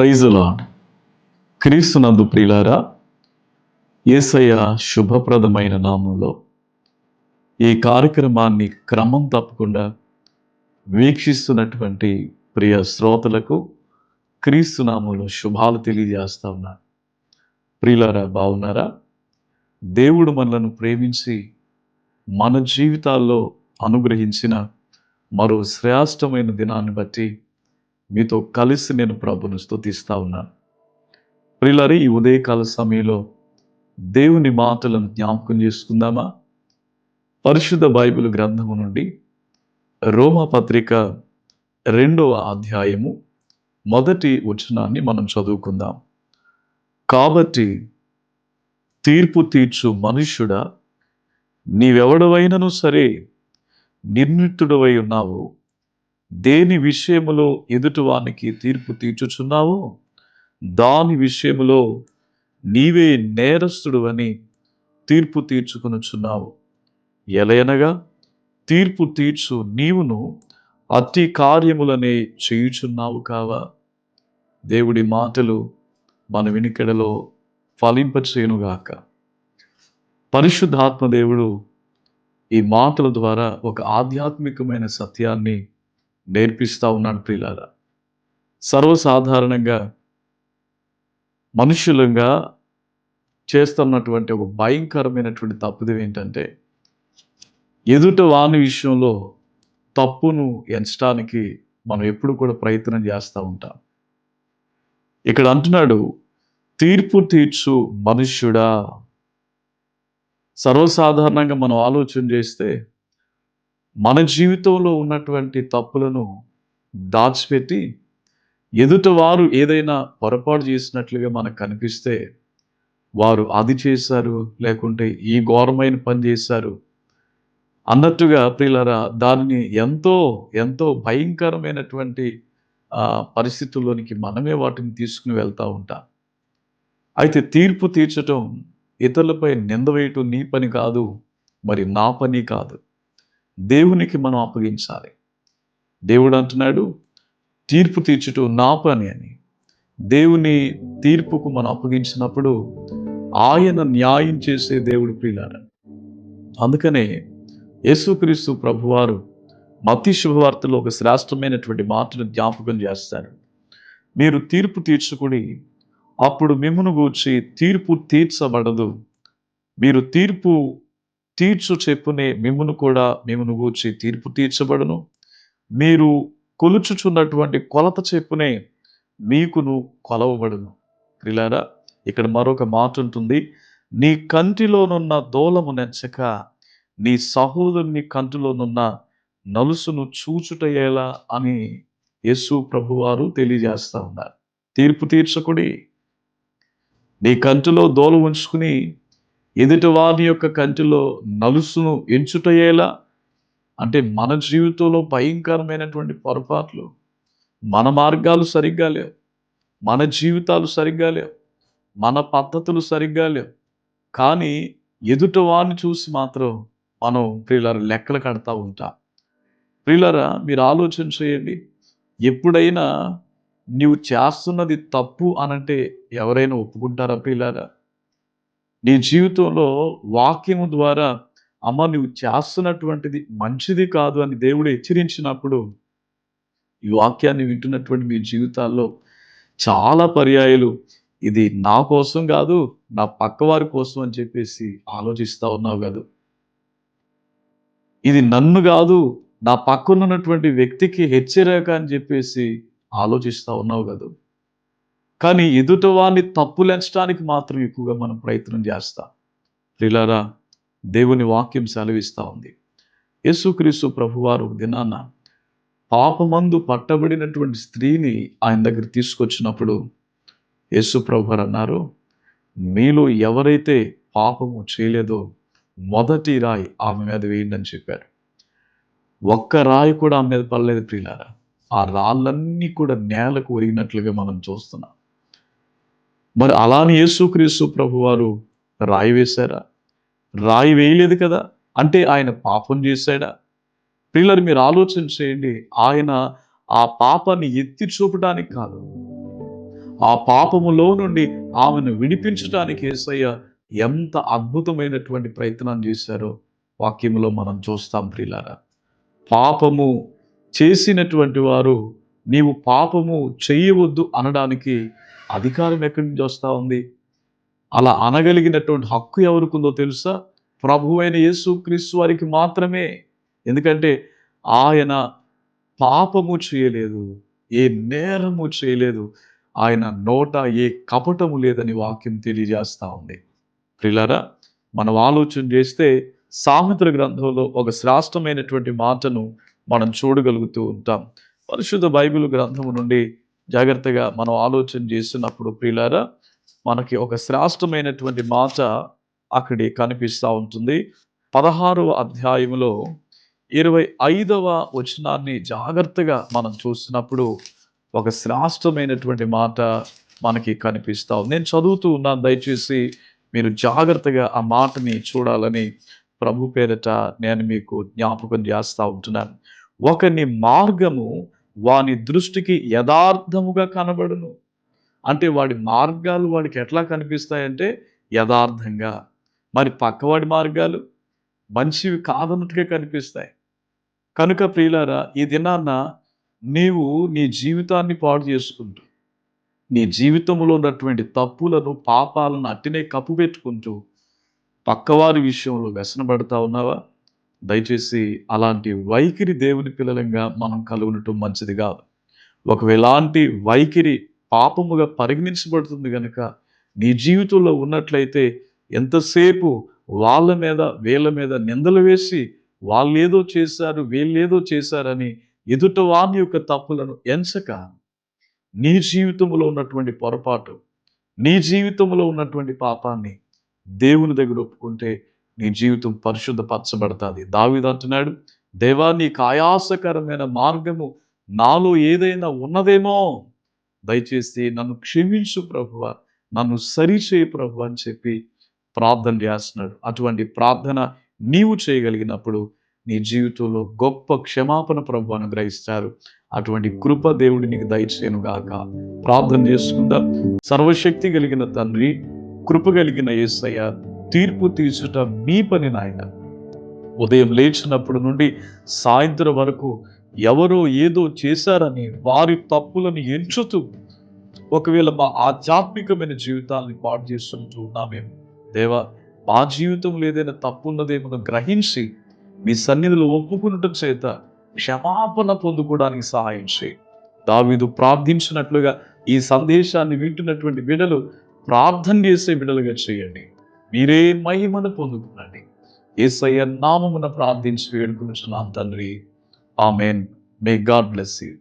Praise lord క్రీస్తునందు ప్రియులారా యేసయ్య శుభప్రదమైన నామంలో ఈ కార్యక్రమాన్ని క్రమం తప్పకుండా వీక్షిస్తున్నటువంటి ప్రియ శ్రోతలకు క్రీస్తు నామంలో శుభాలు తెలియజేస్తా ఉన్నా. ప్రియులారా బాగున్నారా? దేవుడు మనలను ప్రేమించి మన జీవితాల్లో అనుగ్రహించిన మరో శ్రేష్టమైన దినాన్ని బట్టి మీతో కలిసి నేను ప్రభును స్థుతిస్తా ఉన్నాను ప్రియులారి ఈ ఉదయకాల సమయంలో దేవుని మాటలను జ్ఞాపకం చేసుకుందామా? పరిశుద్ధ బైబిల్ గ్రంథము నుండి రోమపత్రిక రెండవ అధ్యాయము మొదటి వచనాన్ని మనం చదువుకుందాం. కాబట్టి తీర్పు తీర్చు మనుష్యుడా నీవెవడవైనను సరే నిర్మితుడవై ఉన్నావు? దేని విషయములో ఎదుటివానికి తీర్పు తీర్చుచున్నావో? దాని విషయములో నీవే నేరస్తుడు అని తీర్పు తీర్చుకొనుచున్నావు. ఎలయనగా తీర్పు తీర్చు నీవును అతి కార్యములనే చేయుచున్నావు కావా? దేవుడి మాటలు మన వినికెడలో ఫలింపచేయునుగాక. పరిశుద్ధాత్మ దేవుడు ఈ మాటల ద్వారా ఒక ఆధ్యాత్మికమైన సత్యాన్ని నేర్పిస్తూ ఉన్నాడు ప్రియులారా. సర్వసాధారణంగా మనుషులంగా చేస్తున్నటువంటి ఒక భయంకరమైనటువంటి తప్పుది ఏంటంటే ఎదుట వాని విషయంలో తప్పును ఎంచడానికి మనం ఎప్పుడు కూడా ప్రయత్నం చేస్తూ ఉంటాం. ఇక్కడ అంటున్నాడు తీర్పు తీర్చు మనుష్యుడా. సర్వసాధారణంగా మనం ఆలోచన చేస్తే మన జీవితంలో ఉన్నటువంటి తప్పులను దాచిపెట్టి ఎదుట వారు ఏదైనా పొరపాటు చేసినట్లుగా మనకు కనిపిస్తే వారు అది చేశారు లేకుంటే ఈ ఘోరమైన పని చేశారు అన్నట్టుగా ప్రియులరా దానిని ఎంతో ఎంతో భయంకరమైనటువంటి పరిస్థితుల్లోనికి మనమే వాటిని తీసుకుని వెళ్తూ ఉంటాం. అయితే తీర్పు తీర్చటం ఇతరులపై నింద వేయటం నీ పని కాదు మరి నా పని కాదు. దేవునికి మనం అప్పగించాలి. దేవుడు అంటున్నాడు తీర్పు తీర్చుటూ నా పని అని. దేవుని తీర్పుకు మనం అప్పగించినప్పుడు ఆయన న్యాయం చేసే దేవుడు ప్రియులార. అందుకనే యేసుక్రీస్తు ప్రభువారు మతి శుభవార్తలో ఒక శ్రేష్టమైనటువంటి మాటను జ్ఞాపకం చేస్తారు. మీరు తీర్పు తీర్చుకుని అప్పుడు మిమ్మను గూర్చి తీర్పు తీర్చబడదు. మీరు తీర్పు తీర్చు చెప్పునే మిమ్మును కూడా మిమ్మును గూర్చి తీర్పు తీర్చబడును. మీరు కొలుచుచున్నటువంటి కొలత చెప్పునే మీకును కొలవబడును. ప్రిలారా ఇక్కడ మరొక మాట ఉంటుంది నీ కంటిలోనున్న దూలము నెచ్చక నీ సహోదరుని కంటిలోనున్న నలుసును చూచుటయేలా అని యేసు ప్రభువారు తెలియజేస్తూ ఉన్నారు. తీర్పు తీర్చకుడి. నీ కంటిలో దోలు ఉంచుకుని ఎదుటి వారి యొక్క కంటిలో నలుసును ఎంచుటయేలా అంటే మన జీవితంలో భయంకరమైనటువంటి పొరపాట్లు మన మార్గాలు సరిగ్గా లేవు మన జీవితాలు సరిగ్గా లేవు మన పద్ధతులు సరిగ్గా లేవు. కానీ ఎదుట వారిని చూసి మాత్రం మనం ప్రియులర లెక్కలు కడతా ఉంటాం. ప్రియులరా మీరు ఆలోచన చేయండి. ఎప్పుడైనా నీవు చేస్తున్నది తప్పు అనంటే ఎవరైనా ఒప్పుకుంటారా ప్రియులారా? నీ జీవితంలో వాక్యము ద్వారా అమ్మ నువ్వు చేస్తున్నటువంటిది మంచిది కాదు అని దేవుడు హెచ్చరించినప్పుడు ఈ వాక్యాన్ని వింటున్నటువంటి మీ జీవితాల్లో చాలా పర్యాయాలు ఇది నా కోసం కాదు నా పక్కవారి కోసం అని చెప్పేసి ఆలోచిస్తూ ఉన్నావు కాదు. ఇది నన్ను కాదు నా పక్కన ఉన్నటువంటి వ్యక్తికి హెచ్చరిక అని చెప్పేసి ఆలోచిస్తూ ఉన్నావు కదా. కానీ ఎదుట వారిని తప్పులెంచడానికి మాత్రం ఎక్కువగా మనం ప్రయత్నం చేస్తాం. ప్రిలారా దేవుని వాక్యం సెలవిస్తూ ఉంది. యేసుక్రీస్తు ప్రభువారు ఒక దినాన పాపమందు పట్టబడినటువంటి స్త్రీని ఆయన దగ్గర తీసుకొచ్చినప్పుడు యేసు ప్రభువారు అన్నారు మీలో ఎవరైతే పాపము చేయలేదో మొదటి రాయి ఆమె మీద వేయండి అని చెప్పారు. ఒక్క రాయి కూడా ఆమె మీద పడలేదు ప్రియులారా ఆ రాళ్ళన్నీ కూడా నేలకు ఒరిగినట్లుగా మనం చూస్తున్నాం. మరి అలాని యేసుక్రీస్తు ప్రభువారు రాయి వేశారా? రాయి వేయలేదు కదా? అంటే ఆయన పాపం చేశాడా? పిల్లలు మీరు ఆలోచన చేయండి. ఆయన ఆ పాపాన్ని ఎత్తి చూపడానికి కాదు. ఆ పాపములో నుండి ఆమెను విడిపించడానికి ఏసయ్య ఎంత అద్భుతమైనటువంటి ప్రయత్నం చేశారో వాక్యములో మనం చూస్తాం ప్రిలారా పాపము చేసినటువంటి వారు నీవు పాపము చేయవద్దు అనడానికి అధికారం ఎక్కడి నుంచి వస్తూ ఉంది? అలా అనగలిగినటువంటి హక్కు ఎవరికుందో తెలుసా? ప్రభు అయిన యేసు క్రీస్తు వారికి మాత్రమే. ఎందుకంటే ఆయన పాపము చేయలేదు ఏ నేరము చేయలేదు ఆయన నోట ఏ కపటము లేదని వాక్యం తెలియజేస్తూ ఉంది. ప్రిలరా మనం ఆలోచన చేస్తే సామెతల గ్రంథంలో ఒక శ్రాష్టమైనటువంటి మాటను మనం చూడగలుగుతూ ఉంటాం. పరిశుద్ధ బైబిల్ గ్రంథము నుండి జాగ్రత్తగా మనం ఆలోచన చేస్తున్నప్పుడు ప్రియులారా మనకి ఒక శ్రాష్టమైనటువంటి మాట అక్కడి కనిపిస్తూ ఉంటుంది. పదహారవ అధ్యాయంలో ఇరవై ఐదవ వచనాన్ని జాగ్రత్తగా మనం చూసినప్పుడు ఒక శ్రాష్టమైనటువంటి మాట మనకి కనిపిస్తూ ఉంది. నేను చదువుతూ ఉన్నాను దయచేసి మీరు జాగ్రత్తగా ఆ మాటని చూడాలని ప్రభు పేరట నేను మీకు జ్ఞాపకం చేస్తూ ఉంటున్నాను. ఒకని మార్గము వాని దృష్టికి యథార్థముగా కనబడును. అంటే వాడి మార్గాలు వాడికి ఎట్లా కనిపిస్తాయంటే యథార్థంగా. మరి పక్కవాడి మార్గాలు మంచివి కాదన్నట్టుగా కనిపిస్తాయి. కనుక ప్రియులారా ఈ దినాన్న నీవు నీ జీవితాన్ని పాడు చేసుకుంటూ నీ జీవితంలో ఉన్నటువంటి తప్పులను పాపాలను అట్టినే కప్పు పెట్టుకుంటూ పక్కవారి విషయంలో వ్యసనపడతా ఉన్నావా? దయచేసి అలాంటి వైఖరి దేవుని పిల్లలంగా మనం కలుగునటం మంచిది కాదు. ఒకవేళ అలాంటి వైఖరి పాపముగా పరిగణించబడుతుంది కనుక నీ జీవితంలో ఉన్నట్లయితే ఎంతసేపు వాళ్ళ మీద వీళ్ళ మీద నిందలు వేసి వాళ్ళు ఏదో చేశారు వీళ్ళేదో చేశారని ఎదుట వాని యొక్క తప్పులను ఎంచక నీ జీవితంలో ఉన్నటువంటి పొరపాటు నీ జీవితంలో ఉన్నటువంటి పాపాన్ని దేవుని దగ్గర ఒప్పుకుంటే నీ జీవితం పరిశుద్ధపరచబడుతుంది దావిది అంటున్నాడు దేవా నీకు ఆయాసకరమైన మార్గము నాలో ఏదైనా ఉన్నదేమో? దయచేసి నన్ను క్షమించు ప్రభువ నన్ను సరిచేయి ప్రభు అని చెప్పి ప్రార్థన చేస్తున్నాడు. అటువంటి ప్రార్థన నీవు చేయగలిగినప్పుడు నీ జీవితంలో గొప్ప క్షమాపణ ప్రభు అనుగ్రహిస్తారు. అటువంటి కృప దేవుడి నీకు దయచేయను గాక ప్రార్థన చేసుకుందాం. సర్వశక్తి కలిగిన తండ్రి కృప కలిగిన ఏసయ్య తీర్పు తీసుట మీ పని నాయన. ఉదయం లేచినప్పుడు నుండి సాయంత్రం వరకు ఎవరో ఏదో చేశారని వారి తప్పులను ఎంచుతూ ఒకవేళ మా ఆధ్యాత్మికమైన జీవితాన్ని పాడు చేస్తుంటూ ఉన్నామేమో దేవా మా జీవితంలో ఏదైనా తప్పు ఉన్నదేమో గ్రహించి మీ సన్నిధిలో ఒప్పుకునటం చేత క్షమాపణ పొందుకోవడానికి సహాయం చేయి. దావీదు ప్రార్థించినట్లుగా ఈ సందేశాన్ని వింటున్నటువంటి బిడలు ప్రార్థన చేసే బిడలుగా చేయండి. మీరే మహిమను పొందుతుందండి ఏసయ్య నామమున ప్రార్థించి వేడుకుని తండ్రి. Amen. May God bless you